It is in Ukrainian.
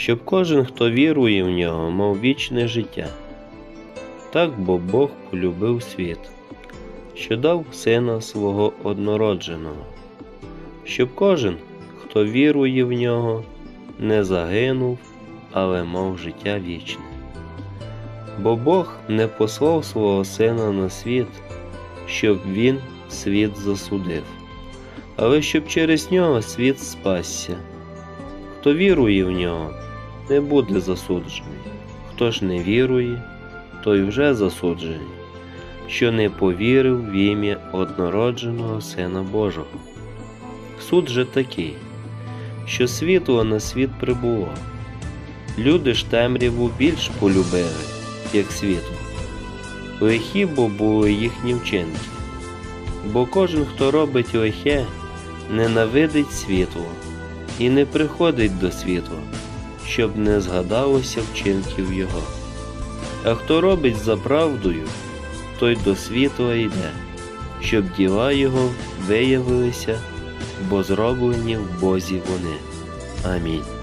щоб кожен, хто вірує в нього, мав вічне життя. Так бо Бог полюбив світ, що дав сина свого однородженого, щоб кожен, хто вірує в нього, не загинув, але мав життя вічне. Бо Бог не послав свого сина на світ, щоб він світ засудив, але щоб через нього світ спасся. Хто вірує в нього, не буде засуджений. Хто ж не вірує, той вже засуджений, що не повірив в ім'я однородженого Сина Божого. Суд же такий, що світло на світ прибуло. Люди ж темряву більш полюбили, як світло. Лихі бо були їхні вчинки. Бо кожен, хто робить лихе, ненавидить світло і не приходить до світла, щоб не згадалося вчинків його. А хто робить за правдою, той до світла йде, щоб діла його виявилися, бо зроблені в Бозі вони. Амінь.